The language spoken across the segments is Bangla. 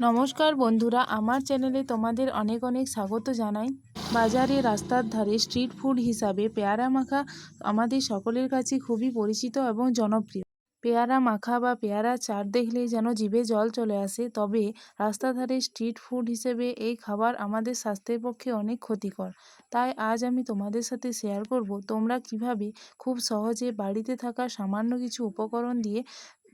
নমস্কার বন্ধুরা, আমার চ্যানেলে তোমাদের অনেক অনেক স্বাগত জানাই। বাজারে রাস্তার ধারে স্ট্রিট ফুড হিসাবে পেয়ারা মাখা আমাদের সকলের কাছে খুবই পরিচিত এবং জনপ্রিয়। পেয়ারা মাখা বা পেয়ারা চাট দেখলেই যেন জিভে জল চলে আসে, তবে রাস্তার ধারে স্ট্রিট ফুড হিসেবে এই খাবার আমাদের স্বাস্থ্যের পক্ষে অনেক ক্ষতিকর। তাই আজ আমি তোমাদের সাথে শেয়ার করব, তোমরা কীভাবে খুব সহজে বাড়িতে থাকা সামান্য কিছু উপকরণ দিয়ে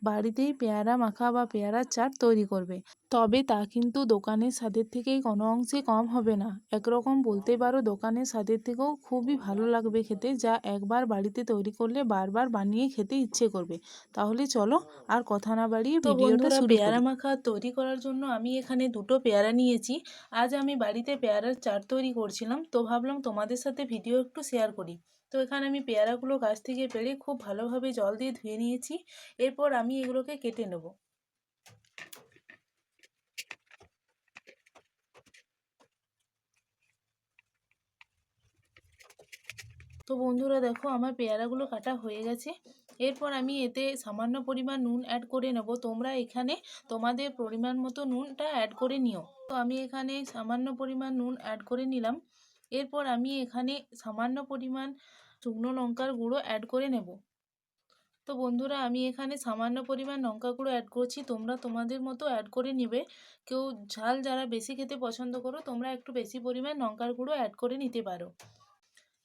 বাড়িতেই পেয়ারা মাখা বা পেয়ারা চাট তৈরি করবে। তবে তা কিন্তু দোকানের স্বাদের থেকেই কোনো অংশে কম হবে না। একরকম বলতে পারো দোকানের স্বাদের থেকেও খুবই ভালো লাগবে খেতে যা একবার বাড়িতে তৈরি করলে বারবার বানিয়ে খেতে ইচ্ছে করবে। তাহলে চলো আর কথা না বাড়িয়ে ভিডিওটা পেয়ারা মাখা তৈরি করার জন্য আমি এখানে দুটো পেয়ারা নিয়েছি। আজ আমি বাড়িতে পেয়ারার চাট তৈরি করছিলাম। তো ভাবলাম তোমাদের সাথে ভিডিও একটু শেয়ার করি। তো এখানে আমি পেয়ারাগুলো গাছ থেকে পেড়ে খুব ভালোভাবে জল দিয়ে ধুয়ে নিয়েছি। এরপর আমি এগুলোকে কেটে নেব। তো বন্ধুরা দেখো, আমার পেয়ারাগুলো কাটা হয়ে গেছে। এরপর আমি এতে সামান্য পরিমাণ নুন অ্যাড করে নেব। তোমরা এখানে তোমাদের পরিমাণ মতো নুনটা অ্যাড করে নিও। তো আমি এখানে সামান্য পরিমাণ নুন অ্যাড করে নিলাম। এরপর আমি এখানে সামান্য পরিমাণ শুকনো লঙ্কার গুঁড়ো অ্যাড করে নেব। তো বন্ধুরা, আমি এখানে সামান্য পরিমাণ লঙ্কা গুঁড়ো অ্যাড করছি। তোমরা তোমাদের মতো অ্যাড করে নেবে। কেউ ঝাল যারা বেশি খেতে পছন্দ করো, তোমরা একটু বেশি পরিমাণ লঙ্কার গুঁড়ো অ্যাড করে নিতে পারো।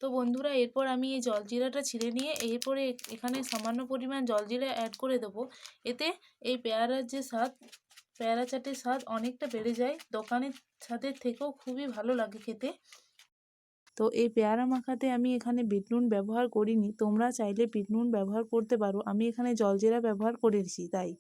তো বন্ধুরা, এরপর আমি এই জলজিরাটা ছিঁড়ে নিয়ে এরপরে এখানে সামান্য পরিমাণ জলজিরা অ্যাড করে দেবো। এতে এই পেয়ারার যে স্বাদ, পেয়ারা চাটের স্বাদ অনেকটা বেড়ে যায়। দোকানের স্বাদের থেকেও খুবই ভালো লাগে খেতে। তো এই পেয়ারা মাখাতে আমি এখানে বিটনুন ব্যবহার করিনি। তোমরা চাইলে বিটনুন ব্যবহার করতে পারো। আমি এখানে জলজিরা ব্যবহার করেছি, তাই।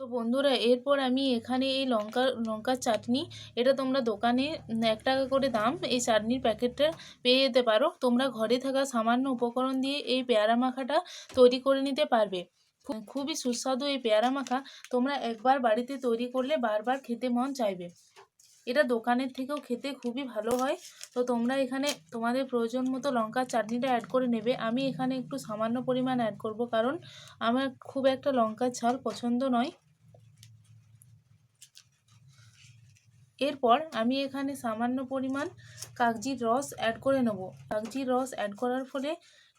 তো বন্ধুরা, এরপর আমি এখানে এই লঙ্কা, লঙ্কার চাটনি। এটা তোমরা দোকানে এক টাকা করে দাম এই চাটনির প্যাকেটটা পেয়ে যেতে পারো। তোমরা ঘরে থাকা সামান্য উপকরণ দিয়ে এই পেয়ারা মাখাটা তৈরি করে নিতে পারবে। খুবই সুস্বাদু এই পেয়ারা মাখা। তোমরা একবার বাড়িতে তৈরি করলে বারবার খেতে মন চাইবে। এটা দোকানের থেকেও খেতে খুবই ভালো হয়। তো তোমরা এখানে তোমাদের প্রয়োজন মতো লঙ্কার চাটনিটা অ্যাড করে নেবে। আমি এখানে একটু সামান্য পরিমাণ অ্যাড করব কারণ আমার খুব একটা লঙ্কার ঝাল পছন্দ নয়। এরপর আমি এখানে সামান্য পরিমাণ কাগজির রস অ্যাড করে নেব। কাগজির রস অ্যাড করার ফলে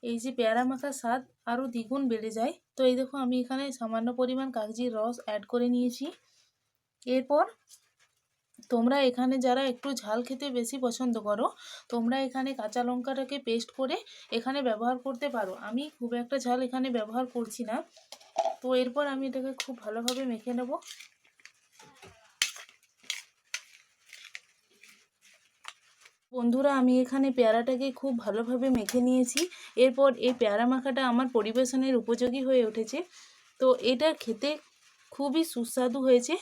এই যে পেয়ারা মাখার স্বাদ আরও দ্বিগুণ বেড়ে যায়। তো এই দেখো আমি এখানে সামান্য পরিমাণ কাগজির রস অ্যাড করে নিয়েছি। এরপর তোমরা এখানে যারা একটু ঝাল খেতে বেশি পছন্দ করো, তোমরা এখানে কাঁচা লঙ্কাটাকে পেস্ট করে এখানে ব্যবহার করতে পারো। আমি খুব একটা ঝাল এখানে ব্যবহার করছি না। তো এরপর আমি এটাকে খুব ভালোভাবে মেখে নেব। বন্ধুরা, আমি এখানে পেয়ারাটাকে খুব ভালোভাবে মেখে নিয়েছি। এরপর এই পেয়ারা মাখাটা আমার পরিবেশনের উপযোগী হয়ে উঠেছে। তো এটা খেতে খুবই সুস্বাদু হয়েছে।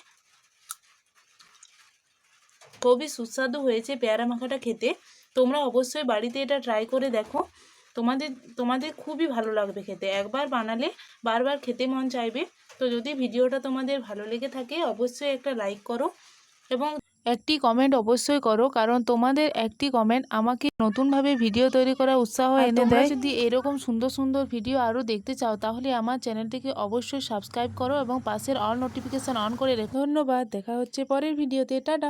খুবই সুস্বাদু হয়েছে পেয়ারা মাখাটা খেতে। তোমরা অবশ্যই বাড়িতে এটা ট্রাই করে দেখো। তোমাদের তোমাদের খুবই ভালো লাগবে খেতে। একবার বানালে বারবার খেতে মন চাইবে। তো যদি ভিডিওটা তোমাদের ভালো লেগে থাকে অবশ্যই একটা লাইক করো এবং একটি কমেন্ট অবশ্যই করো কারণ তোমাদের একটি কমেন্ট আমাকে নতুনভাবে ভিডিও তৈরি করার উৎসাহ এনে দেয়। যদি এরকম সুন্দর সুন্দর ভিডিও আরও দেখতে চাও তাহলে আমার চ্যানেলটিকে অবশ্যই সাবস্ক্রাইব করো এবং পাশের অল নোটিফিকেশান অন করে রেখো। ধন্যবাদ দেখা হচ্ছে পরের ভিডিওতে টাটা।